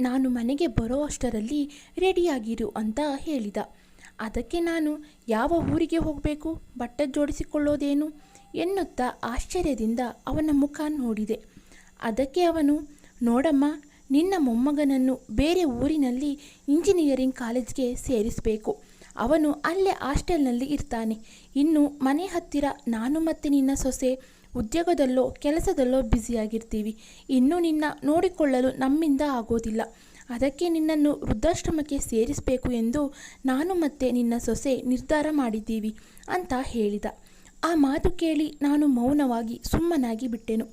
ನಾನು ಮನೆಗೆ ಬರೋ ಅಷ್ಟರಲ್ಲಿ ರೆಡಿಯಾಗಿರು ಅಂತ ಹೇಳಿದ. ಅದಕ್ಕೆ ನಾನು ಯಾವ ಊರಿಗೆ ಹೋಗಬೇಕು? ಬಟ್ಟೆ ಜೋಡಿಸಿಕೊಳ್ಳೋದೇನು? ಎನ್ನುತ್ತಾ ಆಶ್ಚರ್ಯದಿಂದ ಅವನ ಮುಖ ನೋಡಿದೆ. ಅದಕ್ಕೆ ಅವನು, ನೋಡಮ್ಮ, ನಿನ್ನ ಮೊಮ್ಮಗನನ್ನು ಬೇರೆ ಊರಿನಲ್ಲಿ ಇಂಜಿನಿಯರಿಂಗ್ ಕಾಲೇಜ್ಗೆ ಸೇರಿಸಬೇಕು. ಅವನು ಅಲ್ಲೇ ಹಾಸ್ಟೆಲ್ನಲ್ಲಿ ಇರ್ತಾನೆ. ಇನ್ನು ಮನೆ ಹತ್ತಿರ ನಾನು ಮತ್ತು ನಿನ್ನ ಸೊಸೆ ಉದ್ಯೋಗದಲ್ಲೋ ಕೆಲಸದಲ್ಲೋ ಬ್ಯುಸಿಯಾಗಿರ್ತೀವಿ. ಇನ್ನು ನಿನ್ನ ನೋಡಿಕೊಳ್ಳಲು ನಮ್ಮಿಂದ ಆಗೋದಿಲ್ಲ. ಅದಕ್ಕೆ ನಿನ್ನನ್ನು ವೃದ್ಧಾಶ್ರಮಕ್ಕೆ ಸೇರಿಸಬೇಕು ಎಂದು ನಾನು ಮತ್ತೆ ನಿನ್ನ ಸೊಸೆ ನಿರ್ಧಾರ ಮಾಡಿದ್ದೀವಿ ಅಂತ ಹೇಳಿದ. ಆ ಮಾತು ಕೇಳಿ ನಾನು ಮೌನವಾಗಿ ಸುಮ್ಮನಾಗಿ ಬಿಟ್ಟೆನು.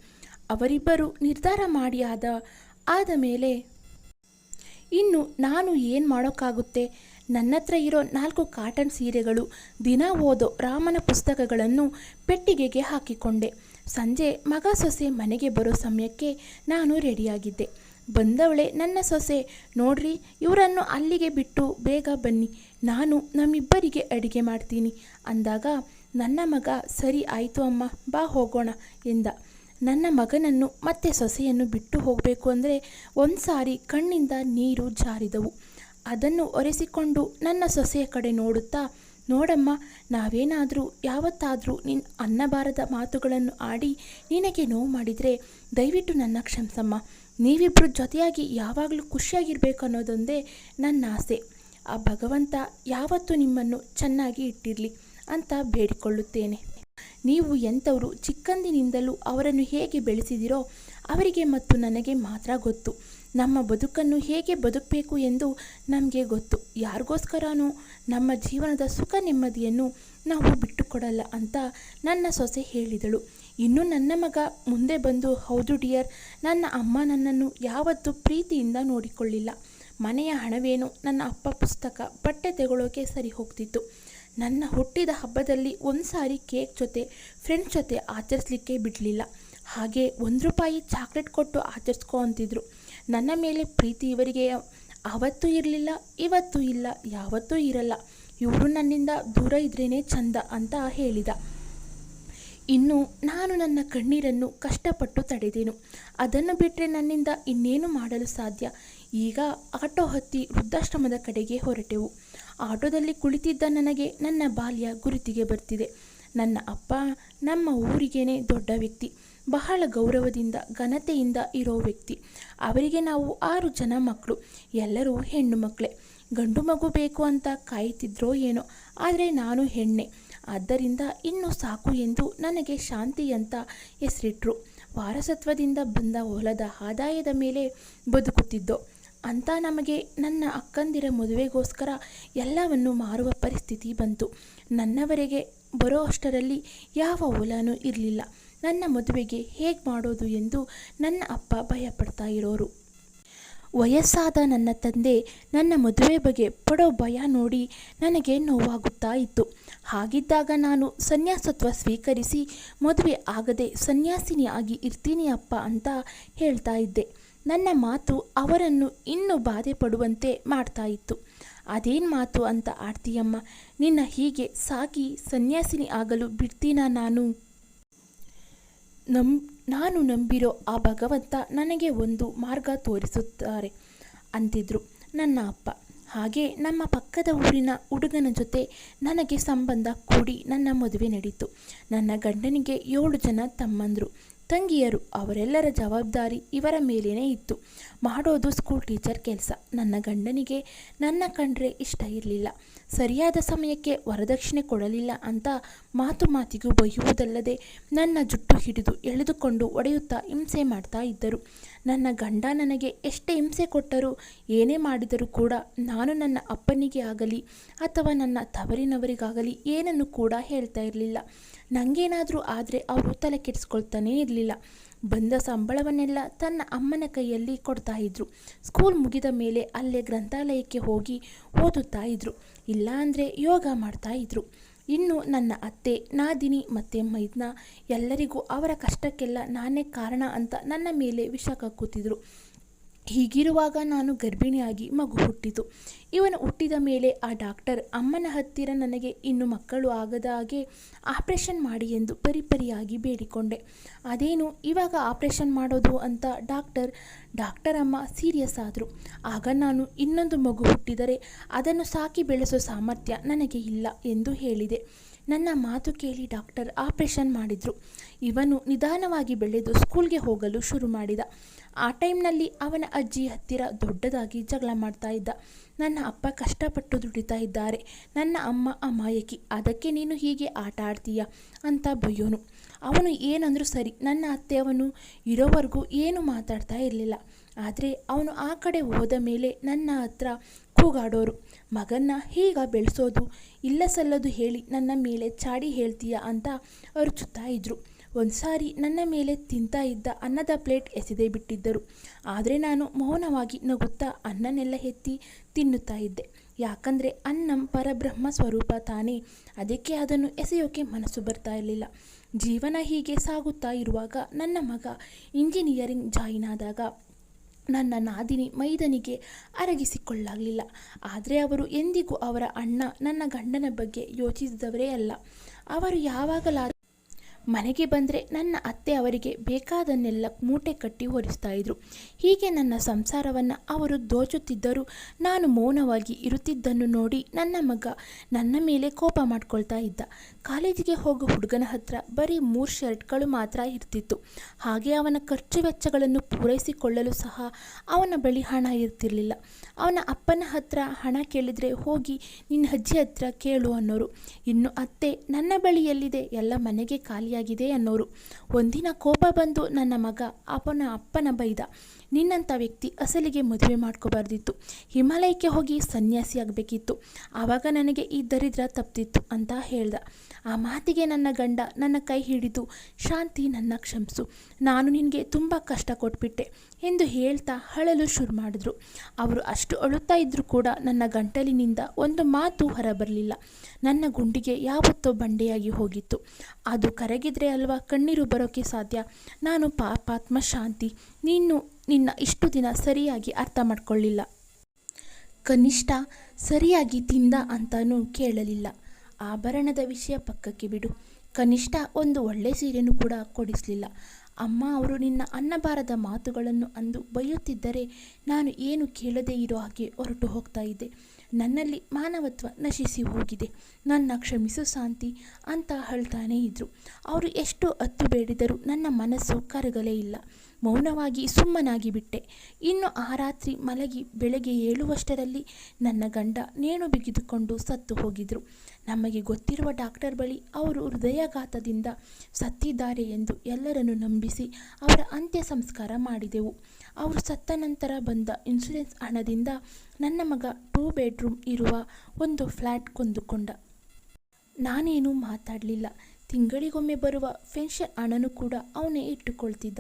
ಅವರಿಬ್ಬರು ನಿರ್ಧಾರ ಮಾಡಿ ಆದ ಆದ ಮೇಲೆ, ಇನ್ನು ನಾನು ಏನು ಮಾಡೋಕ್ಕಾಗುತ್ತೆ? ನನ್ನ ಹತ್ರ ಇರೋ ನಾಲ್ಕು ಕಾಟನ್ ಸೀರೆಗಳು ದಿನ ಓದೋ ರಾಮನ ಪುಸ್ತಕಗಳನ್ನು ಪೆಟ್ಟಿಗೆಗೆ ಹಾಕಿಕೊಂಡೆ. ಸಂಜೆ ಮಗ ಸೊಸೆ ಮನೆಗೆ ಬರೋ ಸಮಯಕ್ಕೆ ನಾನು ರೆಡಿಯಾಗಿದ್ದೆ. ಬಂದವಳೆ, ನನ್ನ ಸೊಸೆ, ನೋಡ್ರಿ, ಇವರನ್ನು ಅಲ್ಲಿಗೆ ಬಿಟ್ಟು ಬೇಗ ಬನ್ನಿ. ನಾನು ನಮ್ಮಿಬ್ಬರಿಗೆ ಅಡುಗೆ ಮಾಡ್ತೀನಿ. ಅಂದಾಗ, ನನ್ನ ಮಗ, ಸರಿ ಆಯಿತು ಅಮ್ಮ, ಬಾ ಹೋಗೋಣ, ಎಂದ. ನನ್ನ ಮಗನನ್ನು ಮತ್ತೆ ಸೊಸೆಯನ್ನು ಬಿಟ್ಟು ಹೋಗಬೇಕು ಅಂದರೆ ಒಂದು ಸಾರಿ ಕಣ್ಣಿಂದ ನೀರು ಜಾರಿದವು. ಅದನ್ನು ಒರೆಸಿಕೊಂಡು ನನ್ನ ಸೊಸೆಯ ಕಡೆ ನೋಡುತ್ತಾ ನೋಡಮ್ಮ, ನಾವೇನಾದರೂ, ಯಾವತ್ತಾದರೂ ನಿನ್ನ ಅನ್ನಬಾರದ ಮಾತುಗಳನ್ನು ಆಡಿ ನಿನಗೆ ನೋವು ಮಾಡಿದರೆ ದಯವಿಟ್ಟು ನನ್ನ ಕ್ಷಮಿಸಮ್ಮ. ನೀವಿಬ್ಬರು ಜೊತೆಯಾಗಿ ಯಾವಾಗಲೂ ಖುಷಿಯಾಗಿರಬೇಕು ಅನ್ನೋದೊಂದೇ ನನ್ನ ಆಸೆ. ಆ ಭಗವಂತ ಯಾವತ್ತೂ ನಿಮ್ಮನ್ನು ಚೆನ್ನಾಗಿ ಇಟ್ಟಿರಲಿ ಅಂತ ಬೇಡಿಕೊಳ್ಳುತ್ತೇನೆ. ನೀವು ಎಂಥವರು ಚಿಕ್ಕಂದಿನಿಂದಲೂ ಅವರನ್ನು ಹೇಗೆ ಬೆಳೆಸಿದಿರೋ ಅವರಿಗೆ ಮತ್ತು ನನಗೆ ಮಾತ್ರ ಗೊತ್ತು. ನಮ್ಮ ಬದುಕನ್ನು ಹೇಗೆ ಬದುಕಬೇಕು ಎಂದು ನಮಗೆ ಗೊತ್ತು. ಯಾರಿಗೋಸ್ಕರನೂ ನಮ್ಮ ಜೀವನದ ಸುಖ ನೆಮ್ಮದಿಯನ್ನು ನಾವು ಬಿಟ್ಟುಕೊಡಲ್ಲ ಅಂತ ನನ್ನ ಸೊಸೆ ಹೇಳಿದಳು. ಇನ್ನು ನನ್ನ ಮಗ ಮುಂದೆ ಬಂದು, ಹೌದು ಡಿಯರ್, ನನ್ನ ಅಮ್ಮ ನನ್ನನ್ನು ಯಾವತ್ತೂ ಪ್ರೀತಿಯಿಂದ ನೋಡಿಕೊಳ್ಳಿಲ್ಲ. ಮನೆಯ ಹಣವೇನು? ನನ್ನ ಅಪ್ಪ ಪುಸ್ತಕ, ಬಟ್ಟೆ ತೆಗೊಳ್ಳೋಕೆ ಸರಿ ಹೋಗ್ತಿತ್ತು. ನನ್ನ ಹುಟ್ಟಿದ ಹಬ್ಬದಲ್ಲಿ ಒಂದು ಸಾರಿ ಕೇಕ್ ಜೊತೆ ಫ್ರೆಂಡ್ಸ್ ಜೊತೆ ಆಚರಿಸಲಿಕ್ಕೆ ಬಿಡಲಿಲ್ಲ. ಹಾಗೆ ಒಂದು ರೂಪಾಯಿ ಚಾಕ್ಲೇಟ್ ಕೊಟ್ಟು ಆಚರಿಸ್ಕೊ ಅಂತಿದ್ರು. ನನ್ನ ಮೇಲೆ ಪ್ರೀತಿ ಇವರಿಗೆ. ಅವತ್ತು ಇರಲಿಲ್ಲ, ಇವತ್ತು ಇಲ್ಲ, ಯಾವತ್ತೂ ಇರಲ್ಲ. ಇವರು ನನ್ನಿಂದ ದೂರ ಇದ್ರೇ ಚಂದ ಅಂತ ಹೇಳಿದ. ಇನ್ನು ನಾನು ನನ್ನ ಕಣ್ಣೀರನ್ನು ಕಷ್ಟಪಟ್ಟು ತಡೆದೆನು. ಅದನ್ನು ಬಿಟ್ಟರೆ ನನ್ನಿಂದ ಇನ್ನೇನು ಮಾಡಲು ಸಾಧ್ಯ? ಈಗ ಆಟೋ ಹತ್ತಿ ವೃದ್ಧಾಶ್ರಮದ ಕಡೆಗೆ ಹೊರಟೆವು. ಆಟೋದಲ್ಲಿ ಕುಳಿತಿದ್ದ ನನಗೆ ನನ್ನ ಬಾಲ್ಯ ಗುರುತಿಗೆ ಬರ್ತಿದೆ. ನನ್ನ ಅಪ್ಪ ನಮ್ಮ ಊರಿಗೇನೆ ದೊಡ್ಡ ವ್ಯಕ್ತಿ. ಬಹಳ ಗೌರವದಿಂದ, ಘನತೆಯಿಂದ ಇರೋ ವ್ಯಕ್ತಿ. ಅವರಿಗೆ ನಾವು ಆರು ಜನ ಮಕ್ಕಳು, ಎಲ್ಲರೂ ಹೆಣ್ಣು ಮಕ್ಕಳೇ. ಗಂಡು ಮಗು ಬೇಕು ಅಂತ ಕಾಯ್ತಿದ್ರೋ ಏನೋ, ಆದರೆ ನಾನು ಹೆಣ್ಣೆ. ಆದ್ದರಿಂದ ಇನ್ನು ಸಾಕು ಎಂದು ನನಗೆ ಶಾಂತಿ ಅಂತ ಹೆಸರಿಟ್ರು. ವಾರಸತ್ವದಿಂದ ಬಂದ ಹೊಲದ ಆದಾಯದ ಮೇಲೆ ಬದುಕುತ್ತಿದ್ದೋ ಅಂತ ನಮಗೆ ನನ್ನ ಅಕ್ಕಂದಿರ ಮದುವೆಗೋಸ್ಕರ ಎಲ್ಲವನ್ನು ಮಾರುವ ಪರಿಸ್ಥಿತಿ ಬಂತು. ನನ್ನವರೆಗೆ ಬರೋ ಅಷ್ಟರಲ್ಲಿ ಯಾವ ಹೊಲನೂ ಇರಲಿಲ್ಲ. ನನ್ನ ಮದುವೆಗೆ ಹೇಗೆ ಮಾಡೋದು ಎಂದು ನನ್ನ ಅಪ್ಪ ಭಯಪಡ್ತಾ ಇರೋರು. ವಯಸ್ಸಾದ ನನ್ನ ತಂದೆ ನನ್ನ ಮದುವೆ ಬಗ್ಗೆ ಪಡೋ ಭಯ ನೋಡಿ ನನಗೆ ನೋವಾಗುತ್ತಾ ಇತ್ತು. ಹಾಗಿದ್ದಾಗ ನಾನು ಸನ್ಯಾಸತ್ವ ಸ್ವೀಕರಿಸಿ ಮದುವೆ ಆಗದೆ ಸನ್ಯಾಸಿನಿಯಾಗಿ ಇರ್ತೀನಿ ಅಪ್ಪ ಅಂತ ಹೇಳ್ತಾ ಇದ್ದೆ. ನನ್ನ ಮಾತು ಅವರನ್ನು ಇನ್ನೂ ಬಾಧೆ ಪಡುವಂತೆ ಮಾಡ್ತಾ ಇತ್ತು ಅದೇನು ಮಾತು ಅಂತ ಆಡ್ತೀಯಮ್ಮ ನಿನ್ನ ಹೀಗೆ ಸಾಕಿ ಸನ್ಯಾಸಿನಿ ಆಗಲು ಬಿಡ್ತೀನಾ ನಾನು? ನಂ ನಾನು ನಂಬಿರೋ ಆ ಭಗವಂತ ನನಗೆ ಒಂದು ಮಾರ್ಗ ತೋರಿಸುತ್ತಾರೆ ಅಂತಿದ್ರು ನನ್ನ ಅಪ್ಪ. ಹಾಗೆ ನಮ್ಮ ಪಕ್ಕದ ಊರಿನ ಹುಡುಗನ ಜೊತೆ ನನಗೆ ಸಂಬಂಧ ಕೂಡಿ ನನ್ನ ಮದುವೆ ನಡೀತು. ನನ್ನ ಗಂಡನಿಗೆ ಏಳು ಜನ ತಮ್ಮಂದರು. ತಂಗಿಯರು ಅವರೆಲ್ಲರ ಜವಾಬ್ದಾರಿ ಇವರ ಮೇಲೇನೇ ಇತ್ತು. ಮಾಡೋದು ಸ್ಕೂಲ್ ಟೀಚರ್ ಕೆಲಸ. ನನ್ನ ಗಂಡನಿಗೆ ನನ್ನ ಕಂಡ್ರೆ ಇಷ್ಟ ಇರಲಿಲ್ಲ. ಸರಿಯಾದ ಸಮಯಕ್ಕೆ ವರದಕ್ಷಿಣೆ ಕೊಡಲಿಲ್ಲ ಅಂತ ಮಾತು ಮಾತಿಗೂ ಬೈಯುವುದಲ್ಲದೆ ನನ್ನ ಜುಟ್ಟು ಹಿಡಿದು ಎಳೆದುಕೊಂಡು ಒಡೆಯುತ್ತಾ ಹಿಂಸೆ ಮಾಡ್ತಾ ಇದ್ದರು. ನನ್ನ ಗಂಡ ನನಗೆ ಎಷ್ಟೇ ಹಿಂಸೆ ಕೊಟ್ಟರೂ ಏನೇ ಮಾಡಿದರೂ ಕೂಡ ನಾನು ನನ್ನ ಅಪ್ಪನಿಗೆ ಆಗಲಿ ಅಥವಾ ನನ್ನ ತವರಿನವರಿಗಾಗಲಿ ಏನನ್ನು ಕೂಡ ಹೇಳ್ತಾ ಇರಲಿಲ್ಲ. ನನಗೇನಾದರೂ ಆದರೆ ಅವರು ತಲೆ ಕೆಡಿಸ್ಕೊಳ್ತಾನೇ ಇರಲಿಲ್ಲ. ಬಂದ ಸಂಬಳವನ್ನೆಲ್ಲ ತನ್ನ ಅಮ್ಮನ ಕೈಯಲ್ಲಿ ಕೊಡ್ತಾ ಇದ್ರು. ಸ್ಕೂಲ್ ಮುಗಿದ ಮೇಲೆ ಅಲ್ಲೇ ಗ್ರಂಥಾಲಯಕ್ಕೆ ಹೋಗಿ ಓದುತ್ತಾ ಇದ್ರು. ಇಲ್ಲಾಂದ್ರೆ ಯೋಗ ಮಾಡ್ತಾ ಇದ್ರು. ಇನ್ನು ನನ್ನ ಅತ್ತೆ, ನಾದಿನಿ ಮತ್ತು ಮೈದ್ನ ಎಲ್ಲರಿಗೂ ಅವರ ಕಷ್ಟಕ್ಕೆಲ್ಲ ನಾನೇ ಕಾರಣ ಅಂತ ನನ್ನ ಮೇಲೆ ವಿಷ ಕಕ್ಕುತ್ತಿದ್ರು. ಹೀಗಿರುವಾಗ ನಾನು ಗರ್ಭಿಣಿಯಾಗಿ ಮಗು ಹುಟ್ಟಿತು. ಇವನು ಹುಟ್ಟಿದ ಮೇಲೆ ಆ ಡಾಕ್ಟರ್, ಅಮ್ಮನ ಹತ್ತಿರ ನನಗೆ ಇನ್ನು ಮಕ್ಕಳು ಆಗದ ಹಾಗೆ ಆಪ್ರೇಷನ್ ಮಾಡಿ ಎಂದು ಪರಿಪರಿಯಾಗಿ ಬೇಡಿಕೊಂಡೆ. ಅದೇನು? ಇವಾಗ ಆಪ್ರೇಷನ್ ಮಾಡೋದು? ಅಂತ ಡಾಕ್ಟರ್ ಡಾಕ್ಟರ್ ಅಮ್ಮ ಸೀರಿಯಸ್ ಆದರು. ಆಗ ನಾನು ಇನ್ನೊಂದು ಮಗು ಹುಟ್ಟಿದರೆ ಅದನ್ನು ಸಾಕಿ ಬೆಳೆಸೋ ಸಾಮರ್ಥ್ಯ ನನಗೆ ಇಲ್ಲ ಎಂದು ಹೇಳಿದೆ. ನನ್ನ ಮಾತು ಕೇಳಿ ಡಾಕ್ಟರ್ ಆಪರೇಷನ್ ಮಾಡಿದರು. ಇವನು ನಿಧಾನವಾಗಿ ಬೆಳೆದು ಸ್ಕೂಲ್ಗೆ ಹೋಗಲು ಶುರು ಮಾಡಿದ. ಆ ಟೈಮ್ನಲ್ಲಿ ಅವನ ಅಜ್ಜಿ ಹತ್ತಿರ ದೊಡ್ಡದಾಗಿ ಜಗಳ ಮಾಡ್ತಾ ಇದ್ದ. ನನ್ನ ಅಪ್ಪ ಕಷ್ಟಪಟ್ಟು ದುಡಿತಾ ಇದ್ದಾರೆ. ನನ್ನ ಅಮ್ಮ ಅಮಾಯಕಿ. ಅದಕ್ಕೆ ನೀನು ಹೀಗೆ ಆಟ ಆಡ್ತೀಯ? ಅಂತ ಬೈಯೋನು ಅವನು ಏನಂದರೂ ಸರಿ, ನನ್ನ ಅತ್ತೆ ಅವನು ಇರೋವರೆಗೂ ಏನು ಮಾತಾಡ್ತಾ ಇರಲಿಲ್ಲ. ಆದರೆ ಅವನು ಆ ಕಡೆ ಹೋದ ಮೇಲೆ ನನ್ನ ಹತ್ರ ಕೂಗಾಡೋರು, ಮಗನ್ನ ಹೀಗ ಬೆಳೆಸೋದು, ಇಲ್ಲ ಸಲ್ಲದು ಹೇಳಿ ನನ್ನ ಮೇಲೆ ಚಾಡಿ ಹೇಳ್ತೀಯ ಅಂತ ಅರುಚುತ್ತಾ ಇದ್ರು. ಒಂದು ಸಾರಿ ನನ್ನ ಮೇಲೆ ತಿಂತಾ ಇದ್ದ ಅನ್ನದ ಪ್ಲೇಟ್ ಎಸೆದೇ ಬಿಟ್ಟಿದ್ದರು. ಆದರೆ ನಾನು ಮೌನವಾಗಿ ನಗುತ್ತಾ ಅನ್ನನೆಲ್ಲ ಎತ್ತಿ ತಿನ್ನುತ್ತಾ ಇದ್ದೆ. ಯಾಕಂದರೆ ಅನ್ನಂ ಪರಬ್ರಹ್ಮ ಸ್ವರೂಪ ತಾನೇ. ಅದಕ್ಕೆ ಅದನ್ನು ಎಸೆಯೋಕೆ ಮನಸ್ಸು ಬರ್ತಾ ಇರಲಿಲ್ಲ. ಜೀವನ ಹೀಗೆ ಸಾಗುತ್ತಾ ಇರುವಾಗ ನನ್ನ ಮಗ ಇಂಜಿನಿಯರಿಂಗ್ ಜಾಯಿನ್ ಆದಾಗ ನನ್ನ ನಾದಿನಿ ಮೈದನಿಗೆ ಅರಗಿಸಿಕೊಳ್ಳಲಿಲ್ಲ ಆದರೆ ಅವರು ಎಂದಿಗೂ ಅವರ ಅಣ್ಣ ನನ್ನ ಗಂಡನ ಬಗ್ಗೆ ಯೋಚಿಸಿದವರೇ ಅಲ್ಲ. ಅವರು ಯಾವಾಗಲಾದರೂ ಮನೆಗೆ ಬಂದರೆ ನನ್ನ ಅತ್ತೆ ಅವರಿಗೆ ಬೇಕಾದನ್ನೆಲ್ಲ ಮೂಟೆ ಕಟ್ಟಿ ಹೊರಿಸ್ತಾ ಇದ್ರು. ಹೀಗೆ ನನ್ನ ಸಂಸಾರವನ್ನು ಅವರು ದೋಚುತ್ತಿದ್ದರೂ ನಾನು ಮೌನವಾಗಿ ಇರುತ್ತಿದ್ದನ್ನು ನೋಡಿ ನನ್ನ ಮಗ ನನ್ನ ಮೇಲೆ ಕೋಪ ಮಾಡ್ಕೊಳ್ತಾ ಇದ್ದ. ಕಾಲೇಜಿಗೆ ಹೋಗೋ ಹುಡುಗನ ಹತ್ರ ಬರೀ ಮೂರು ಶರ್ಟ್ಗಳು ಮಾತ್ರ ಇರ್ತಿತ್ತು. ಹಾಗೆ ಅವನ ಖರ್ಚು ವೆಚ್ಚಗಳನ್ನು ಪೂರೈಸಿಕೊಳ್ಳಲು ಸಹ ಅವನ ಬಳಿ ಹಣ ಇರ್ತಿರಲಿಲ್ಲ. ಅವನ ಅಪ್ಪನ ಹತ್ರ ಹಣ ಕೇಳಿದರೆ ಹೋಗಿ ನಿನ್ನ ಅಜ್ಜಿ ಹತ್ರ ಕೇಳು ಅನ್ನೋರು. ಇನ್ನು ಅತ್ತೆ ನನ್ನ ಬಳಿ ಎಲ್ಲಿದೆ ಎಲ್ಲ ಮನೆಗೆ ಖಾಲಿಯಾಗಿದೆ ಅನ್ನೋರು ಒಂದಿನ ಕೋಪ ಬಂದು ನನ್ನ ಮಗ ಅಪ್ಪನ ಅಪ್ಪನ ಬೈದ. ನಿನ್ನಂಥ ವ್ಯಕ್ತಿ ಅಸಲಿಗೆ ಮದುವೆ ಮಾಡ್ಕೋಬಾರ್ದಿತ್ತು. ಹಿಮಾಲಯಕ್ಕೆ ಹೋಗಿ ಸನ್ಯಾಸಿ ಆಗಬೇಕಿತ್ತು. ಆವಾಗ ನನಗೆ ಈ ದರಿದ್ರ ತಪ್ತಿತ್ತು ಅಂತ ಹೇಳ್ದ. ಆ ಮಾತಿಗೆ ನನ್ನ ಗಂಡ ನನ್ನ ಕೈ ಹಿಡಿದು, ಶಾಂತಿ ನನ್ನ ಕ್ಷಮಿಸು. ನಾನು ನಿನಗೆ ತುಂಬ ಕಷ್ಟ ಕೊಟ್ಬಿಟ್ಟೆ ಎಂದು ಹೇಳ್ತಾ ಅಳಲು ಶುರು ಮಾಡಿದ್ರು. ಅವರು ಅಷ್ಟು ಅಳುತ್ತಾ ಇದ್ದರೂ ಕೂಡ ನನ್ನ ಗಂಟಲಿನಿಂದ ಒಂದು ಮಾತು ಹೊರಬರಲಿಲ್ಲ. ನನ್ನ ಗುಂಡಿಗೆ ಯಾವತ್ತೋ ಬಂಡೆಯಾಗಿ ಹೋಗಿತ್ತು. ಅದು ಕರಗಿದ್ರೆ ಅಲ್ವಾ ಕಣ್ಣೀರು ಬರೋಕ್ಕೆ ಸಾಧ್ಯ? ನಾನು ಪಾಪಾತ್ಮ ಶಾಂತಿ. ನೀನು ನಿನ್ನ ಇಷ್ಟು ದಿನ ಸರಿಯಾಗಿ ಅರ್ಥ ಮಾಡಿಕೊಳ್ಳಿಲ್ಲ. ಕನಿಷ್ಠ ಸರಿಯಾಗಿ ತಿಂದ ಅಂತಲೂ ಕೇಳಲಿಲ್ಲ. ಆಭರಣದ ವಿಷಯ ಪಕ್ಕಕ್ಕೆ ಬಿಡು. ಕನಿಷ್ಠ ಒಂದು ಒಳ್ಳೆ ಸೀರೆಯನ್ನು ಕೂಡ ಕೊಡಿಸಲಿಲ್ಲ. ಅಮ್ಮ ಅವರು ನಿನ್ನ ಅನ್ನಬಾರದ ಮಾತುಗಳನ್ನು ಅಂದು ಬೈಯುತ್ತಿದ್ದರೆ ನಾನು ಏನು ಕೇಳದೇ ಇರೋ ಹಾಗೆ ಹೊರಟು ಹೋಗ್ತಾ ಇದ್ದೆ. ನನ್ನಲ್ಲಿ ಮಾನವತ್ವ ನಶಿಸಿ ಹೋಗಿದೆ. ನನ್ನ ಕ್ಷಮಿಸು ಶಾಂತಿ ಅಂತ ಹೇಳ್ತಾನೇ ಇದ್ದರು ಅವರು ಎಷ್ಟು ಅತ್ತು ಬೇಡಿದರೂ ನನ್ನ ಮನಸ್ಸು ಕರಗಲೇ ಇಲ್ಲ. ಮೌನವಾಗಿ ಸುಮ್ಮನಾಗಿ ಬಿಟ್ಟೆ. ಇನ್ನು ಆ ರಾತ್ರಿ ಮಲಗಿ ಬೆಳಗ್ಗೆ ಏಳುವಷ್ಟರಲ್ಲಿ ನನ್ನ ಗಂಡ ನೇಣು ಬಿಗಿದುಕೊಂಡು ಸತ್ತು ಹೋಗಿದ್ರು. ನಮಗೆ ಗೊತ್ತಿರುವ ಡಾಕ್ಟರ್ ಬಳಿ ಅವರು ಹೃದಯಾಘಾತದಿಂದ ಸತ್ತಿದ್ದಾರೆ ಎಂದು ಎಲ್ಲರನ್ನು ನಂಬಿಸಿ ಅವರ ಅಂತ್ಯ ಸಂಸ್ಕಾರ ಮಾಡಿದೆವು. ಅವರು ಸತ್ತ ನಂತರ ಬಂದ ಇನ್ಸೂರೆನ್ಸ್ ಹಣದಿಂದ ನನ್ನ ಮಗ ಟೂ ಬೆಡ್ರೂಮ್ ಇರುವ ಒಂದು ಫ್ಲ್ಯಾಟ್ ಕೊಂದುಕೊಂಡ ನಾನೇನೂ ಮಾತಾಡಲಿಲ್ಲ. ತಿಂಗಳಿಗೊಮ್ಮೆ ಬರುವ ಪೆನ್ಷನ್ ಹಣನೂ ಕೂಡ ಅವನೇ ಇಟ್ಟುಕೊಳ್ತಿದ್ದ.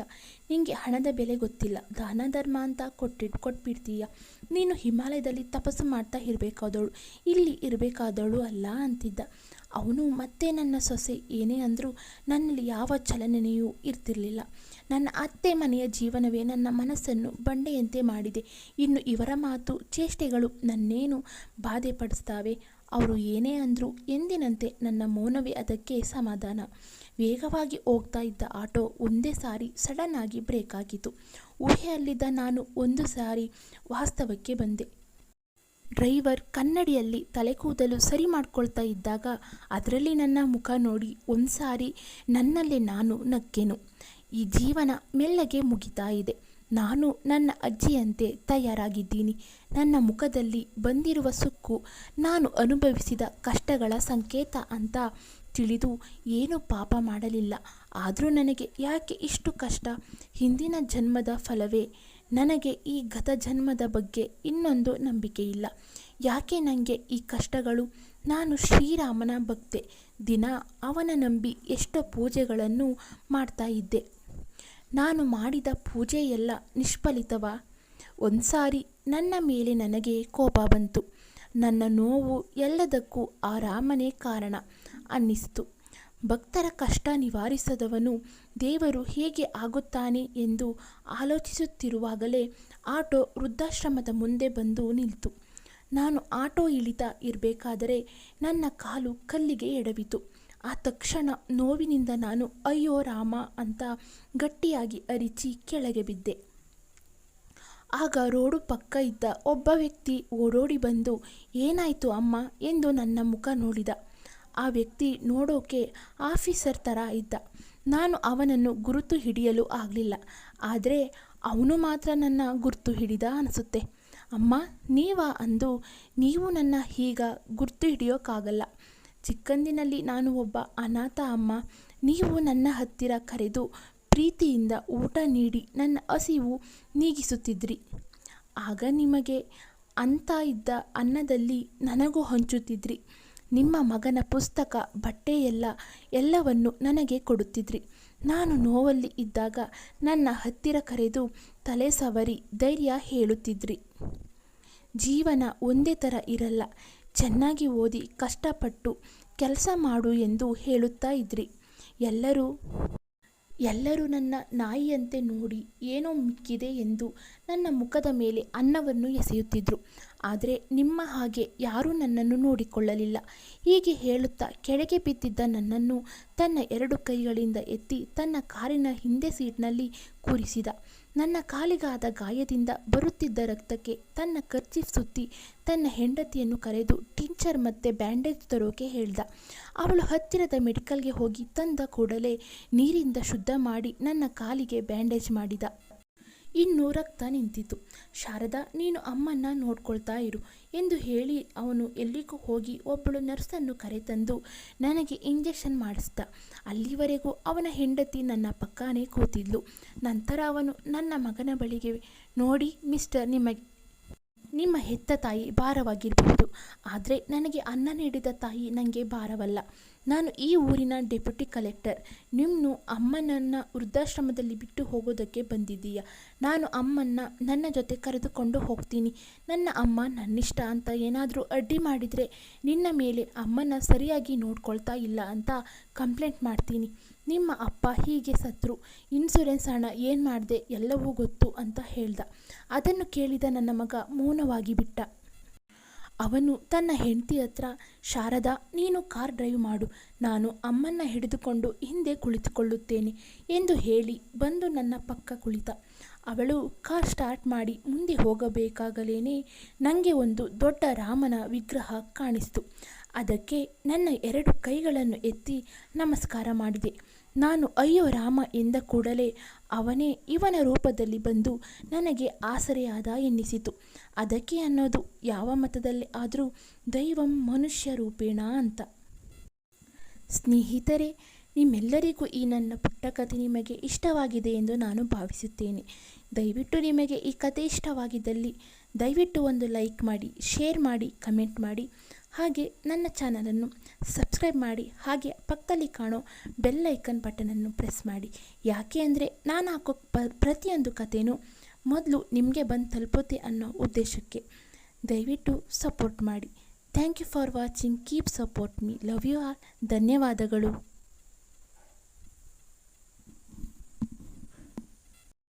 ನಿಂಗೆ ಹಣದ ಬೆಲೆ ಗೊತ್ತಿಲ್ಲ. ದಾನ ಧರ್ಮ ಅಂತ ಕೊಟ್ಟಿಟ್ಟು ಕೊಟ್ಬಿಡ್ತೀಯ. ನೀನು ಹಿಮಾಲಯದಲ್ಲಿ ತಪಸ್ಸು ಮಾಡ್ತಾ ಇರಬೇಕಾದವಳು. ಇಲ್ಲಿ ಇರಬೇಕಾದವಳು ಅಲ್ಲ ಅಂತಿದ್ದ. ಅವನು ಮತ್ತೆ ನನ್ನ ಸೊಸೆ. ಏನೇ ಅಂದರೂ ನನ್ನಲ್ಲಿ ಯಾವ ಚಲನೆಯೂ ಇರ್ತಿರಲಿಲ್ಲ. ನನ್ನ ಅತ್ತೆ ಮನೆಯ ಜೀವನವೇ ನನ್ನ ಮನಸ್ಸನ್ನು ಬಂಡೆಯಂತೆ ಮಾಡಿದೆ. ಇನ್ನು ಇವರ ಮಾತು, ಚೇಷ್ಟೆಗಳು ನನ್ನೇನು ಬಾಧೆ ಪಡಿಸ್ತಾವೆ ಅವರು ಏನೇ ಅಂದರೂ ಎಂದಿನಂತೆ ನನ್ನ ಮೌನವೇ ಅದಕ್ಕೆ ಸಮಾಧಾನ. ವೇಗವಾಗಿ ಹೋಗ್ತಾ ಇದ್ದ ಆಟೋ ಒಂದೇ ಸಾರಿ ಸಡನ್ ಆಗಿ ಬ್ರೇಕ್ ಆಗಿತು ಊಹೆಯಲ್ಲಿದ್ದ ನಾನು ಒಂದು ಸಾರಿ ವಾಸ್ತವಕ್ಕೆ ಬಂದೆ. ಡ್ರೈವರ್ ಕನ್ನಡಿಯಲ್ಲಿ ತಲೆ ಕೂದಲು ಸರಿ ಮಾಡ್ಕೊಳ್ತಾ ಇದ್ದಾಗ ಅದರಲ್ಲಿ ನನ್ನ ಮುಖ ನೋಡಿ ಒಂದು ಸಾರಿ ನನ್ನಲ್ಲೇ ನಾನು ನಕ್ಕೆನು. ಈ ಜೀವನ ಮೆಲ್ಲಗೆ ಮುಗಿತಾ ಇದೆ. ನಾನು ನನ್ನ ಅಜ್ಜಿಯಂತೆ ತಯಾರಾಗಿದ್ದೀನಿ. ನನ್ನ ಮುಖದಲ್ಲಿ ಬಂದಿರುವ ಸುಕ್ಕು ನಾನು ಅನುಭವಿಸಿದ ಕಷ್ಟಗಳ ಸಂಕೇತ ಅಂತ ತಿಳಿದು ಏನು ಪಾಪ ಮಾಡಲಿಲ್ಲ. ಆದರೂ ನನಗೆ ಯಾಕೆ ಇಷ್ಟು ಕಷ್ಟ? ಹಿಂದಿನ ಜನ್ಮದ ಫಲವೇ? ನನಗೆ ಈ ಗತ ಜನ್ಮದ ಬಗ್ಗೆ ಇನ್ನೊಂದು ನಂಬಿಕೆ ಇಲ್ಲ ಯಾಕೆ ನನಗೆ ಈ ಕಷ್ಟಗಳು? ನಾನು ಶ್ರೀರಾಮನ ಭಕ್ತೆ. ದಿನ ಅವನ ನಂಬಿ ಎಷ್ಟೋ ಪೂಜೆಗಳನ್ನು ಮಾಡ್ತಾ ಇದ್ದೆ. ನಾನು ಮಾಡಿದ ಪೂಜೆಯೆಲ್ಲ ನಿಷ್ಫಲಿತವ? ಒಂದು ಸಾರಿ ನನ್ನ ಮೇಲೆ ನನಗೆ ಕೋಪ ಬಂತು. ನನ್ನ ನೋವು ಎಲ್ಲದಕ್ಕೂ ಆ ರಾಮನೇ ಕಾರಣ ಅನ್ನಿಸ್ತು. ಭಕ್ತರ ಕಷ್ಟ ನಿವಾರಿಸದವನು ದೇವರು ಹೇಗೆ ಆಗುತ್ತಾನೆ ಎಂದು ಆಲೋಚಿಸುತ್ತಿರುವಾಗಲೇ ಆಟೋ ವೃದ್ಧಾಶ್ರಮದ ಮುಂದೆ ಬಂದು ನಿಲ್ತು. ನಾನು ಆಟೋ ಇಳಿತಾ ಇರಬೇಕಾದರೆ ನನ್ನ ಕಾಲು ಕಲ್ಲಿಗೆ ಎಡವಿತು. ಆ ತಕ್ಷಣ ನೋವಿನಿಂದ ನಾನು, ಅಯ್ಯೋ ರಾಮ ಅಂತ ಗಟ್ಟಿಯಾಗಿ ಅರಿಚಿ ಕೆಳಗೆ ಬಿದ್ದೆ. ಆಗ ರೋಡು ಪಕ್ಕ ಇದ್ದ ಒಬ್ಬ ವ್ಯಕ್ತಿ ಓಡೋಡಿ ಬಂದು, ಏನಾಯಿತು ಅಮ್ಮ? ಎಂದು ನನ್ನ ಮುಖ ನೋಡಿದ. ಆ ವ್ಯಕ್ತಿ ನೋಡೋಕೆ ಆಫೀಸರ್ ಥರ ಇದ್ದ. ನಾನು ಅವನನ್ನು ಗುರುತು ಹಿಡಿಯಲು ಆಗಲಿಲ್ಲ. ಆದರೆ ಅವನು ಮಾತ್ರ ನನ್ನ ಗುರುತು ಹಿಡಿದ ಅನಿಸುತ್ತೆ. ಅಮ್ಮ, ನೀವಾ? ಅಂದು, ನೀವು ನನ್ನ ಈಗ ಗುರುತು ಹಿಡಿಯೋಕ್ಕಾಗಲ್ಲ ಚಿಕ್ಕಂದಿನಲ್ಲಿ ನಾನು ಒಬ್ಬ ಅನಾಥ ಅಮ್ಮ. ನೀವು ನನ್ನ ಹತ್ತಿರ ಕರೆದು ಪ್ರೀತಿಯಿಂದ ಊಟ ನೀಡಿ ನನ್ನ ಹಸಿವು ನೀಗಿಸುತ್ತಿದ್ರಿ. ಆಗ ನಿಮಗೆ ಅಂತ ಇದ್ದ ಅನ್ನದಲ್ಲಿ ನನಗೂ ಹಂಚುತ್ತಿದ್ರಿ. ನಿಮ್ಮ ಮಗನ ಪುಸ್ತಕ ಬಟ್ಟೆ ಎಲ್ಲ ಎಲ್ಲವನ್ನು ನನಗೆ ಕೊಡುತ್ತಿದ್ರಿ. ನಾನು ನೋವಲ್ಲಿ ಇದ್ದಾಗ ನನ್ನ ಹತ್ತಿರ ಕರೆದು ತಲೆ ಸವರಿ ಧೈರ್ಯ ಹೇಳುತ್ತಿದ್ರಿ. ಜೀವನ ಒಂದೇ ಥರ ಇರಲ್ಲ. ಚೆನ್ನಾಗಿ ಓದಿ ಕಷ್ಟಪಟ್ಟು ಕೆಲಸ ಮಾಡು ಎಂದು ಹೇಳುತ್ತಾ ಇದ್ರಿ. ಎಲ್ಲರೂ ಎಲ್ಲರೂ ನನ್ನ ನಾಯಿಯಂತೆ ನೋಡಿ ಏನೋ ಮಿಕ್ಕಿದೆ ಎಂದು ನನ್ನ ಮುಖದ ಮೇಲೆ ಅನ್ನವನ್ನು ಎಸೆಯುತ್ತಿದ್ದರು ಆದರೆ ನಿಮ್ಮ ಹಾಗೆ ಯಾರೂ ನನ್ನನ್ನು ನೋಡಿಕೊಳ್ಳಲಿಲ್ಲ. ಹೀಗೆ ಹೇಳುತ್ತಾ ಕೆಳಗೆ ಬಿದ್ದಿದ್ದ ನನ್ನನ್ನು ತನ್ನ ಎರಡು ಕೈಗಳಿಂದ ಎತ್ತಿ ತನ್ನ ಕಾರಿನ ಹಿಂದೆ ಸೀಟ್ನಲ್ಲಿ ಕೂರಿಸಿದ. ನನ್ನ ಕಾಲಿಗಾದ ಗಾಯದಿಂದ ಬರುತ್ತಿದ್ದ ರಕ್ತಕ್ಕೆ ತನ್ನ ಕರ್ಚೀಫ್ ಸುತ್ತಿ ತನ್ನ ಹೆಂಡತಿಯನ್ನು ಕರೆದು, ಟಿಂಚರ್ ಮತ್ತೆ ಬ್ಯಾಂಡೇಜ್ ತರೋಕೆ ಹೇಳ್ದ. ಅವಳು ಹತ್ತಿರದ ಮೆಡಿಕಲ್ಗೆ ಹೋಗಿ ತಂದ ಕೂಡಲೇ ನೀರಿಂದ ಶುದ್ಧ ಮಾಡಿ ನನ್ನ ಕಾಲಿಗೆ ಬ್ಯಾಂಡೇಜ್ ಮಾಡಿದ. ಇನ್ನು ರಕ್ತ ನಿಂತಿತು. ಶಾರದಾ, ನೀನು ಅಮ್ಮನ್ನ ನೋಡ್ಕೊಳ್ತಾ ಇರು ಎಂದು ಹೇಳಿ ಅವನು ಎಲ್ಲಿಗೂ ಹೋಗಿ ಒಬ್ಬಳು ನರ್ಸನ್ನು ಕರೆತಂದು ನನಗೆ ಇಂಜೆಕ್ಷನ್ ಮಾಡಿಸ್ದ. ಅಲ್ಲಿವರೆಗೂ ಅವನ ಹೆಂಡತಿ ನನ್ನ ಪಕ್ಕಾನೇ ಕೂತಿದ್ಲು. ನಂತರ ಅವನು ನನ್ನ ಮಗನ ಬಳಿಗೆ, ನೋಡಿ ಮಿಸ್ಟರ್, ನಿಮಗೆ ನಿಮ್ಮ ಹೆತ್ತ ತಾಯಿ ಭಾರವಾಗಿರಬಹುದು. ಆದರೆ ನನಗೆ ಅನ್ನ ನೀಡಿದ ತಾಯಿ ನನಗೆ ಭಾರವಲ್ಲ. ನಾನು ಈ ಊರಿನ ಡೆಪ್ಯೂಟಿ ಕಲೆಕ್ಟರ್. ನಿಮ್ಮನ್ನು ಅಮ್ಮನನ್ನು ವೃದ್ಧಾಶ್ರಮದಲ್ಲಿ ಬಿಟ್ಟು ಹೋಗೋದಕ್ಕೆ ಬಂದಿದ್ದೀಯ. ನಾನು ಅಮ್ಮನ್ನ ನನ್ನ ಜೊತೆ ಕರೆದುಕೊಂಡು ಹೋಗ್ತೀನಿ. ನನ್ನ ಅಮ್ಮ ನನ್ನಿಷ್ಟ ಅಂತ ಏನಾದರೂ ಅಡ್ಡಿ ಮಾಡಿದರೆ ನಿನ್ನ ಮೇಲೆ ಅಮ್ಮನ ಸರಿಯಾಗಿ ನೋಡ್ಕೊಳ್ತಾ ಇಲ್ಲ ಅಂತ ಕಂಪ್ಲೇಂಟ್ ಮಾಡ್ತೀನಿ. ನಿಮ್ಮ ಅಪ್ಪ ಹೀಗೆ ಸತ್ರು ಇನ್ಸೂರೆನ್ಸ್ ಹಣ ಏನು ಮಾಡಿದೆ ಎಲ್ಲವೂ ಗೊತ್ತು ಅಂತ ಹೇಳ್ದ. ಅದನ್ನು ಕೇಳಿದ ನನ್ನ ಮಗ ಮೌನವಾಗಿ ಬಿಟ್ಟ. ಅವನು ತನ್ನ ಹೆಂಡತಿ ಹತ್ರ, ಶಾರದಾ, ನೀನು ಕಾರ್ ಡ್ರೈವ್ ಮಾಡು. ನಾನು ಅಮ್ಮನ್ನ ಹಿಡಿದುಕೊಂಡು ಹಿಂದೆ ಕುಳಿತುಕೊಳ್ಳುತ್ತೇನೆ ಎಂದು ಹೇಳಿ ಬಂದು ನನ್ನ ಪಕ್ಕ ಕುಳಿತ. ಅವಳು ಕಾರ್ ಸ್ಟಾರ್ಟ್ ಮಾಡಿ ಮುಂದೆ ಹೋಗಬೇಕಾಗಲೇನೆ ನನಗೆ ಒಂದು ದೊಡ್ಡ ರಾಮನ ವಿಗ್ರಹ ಕಾಣಿಸ್ತು. ಅದಕ್ಕೆ ನನ್ನ ಎರಡು ಕೈಗಳನ್ನು ಎತ್ತಿ ನಮಸ್ಕಾರ ಮಾಡಿದೆ. ನಾನು, ಅಯ್ಯೋ ರಾಮ ಎಂದ ಕೂಡಲೇ ಅವನೇ ಇವನ ರೂಪದಲ್ಲಿ ಬಂದು ನನಗೆ ಆಸರೆಯಾದ ಎನ್ನಿಸಿತು. ಅದಕ್ಕೆ ಅನ್ನೋದು ಯಾವ ಮತದಲ್ಲಿ ಆದರೂ ದೈವಂ ಮನುಷ್ಯ ರೂಪೇಣ ಅಂತ. ಸ್ನೇಹಿತರೆ, ನಿಮ್ಮೆಲ್ಲರಿಗೂ ಈ ನನ್ನ ಪುಟ್ಟ ಕಥೆ ನಿಮಗೆ ಇಷ್ಟವಾಗಿದೆ ಎಂದು ನಾನು ಭಾವಿಸುತ್ತೇನೆ. ದಯವಿಟ್ಟು ನಿಮಗೆ ಈ ಕತೆ ಇಷ್ಟವಾಗಿದ್ದಲ್ಲಿ ದಯವಿಟ್ಟು ಒಂದು ಲೈಕ್ ಮಾಡಿ, ಶೇರ್ ಮಾಡಿ, ಕಮೆಂಟ್ ಮಾಡಿ. ಹಾಗೆ ನನ್ನ ಚಾನಲನ್ನು ಸಬ್ಸ್ಕ್ರೈಬ್ ಮಾಡಿ, ಹಾಗೆ ಪಕ್ಕದಲ್ಲಿ ಕಾಣೋ ಬೆಲ್ ಐಕನ್ ಬಟನನ್ನು ಪ್ರೆಸ್ ಮಾಡಿ. ಯಾಕೆ ಅಂದರೆ ನಾನು ಹಾಕೋ ಪ, ಪ್ರತಿಯೊಂದು ಕಥೆನೂ ಮೊದಲು ನಿಮಗೆ ಬಂದು ತಲುಪುತ್ತೆ ಅನ್ನೋ ಉದ್ದೇಶಕ್ಕೆ. ದಯವಿಟ್ಟು ಸಪೋರ್ಟ್ ಮಾಡಿ. Thank you for watching. Keep support me. Love you all. ಧನ್ಯವಾದಗಳು.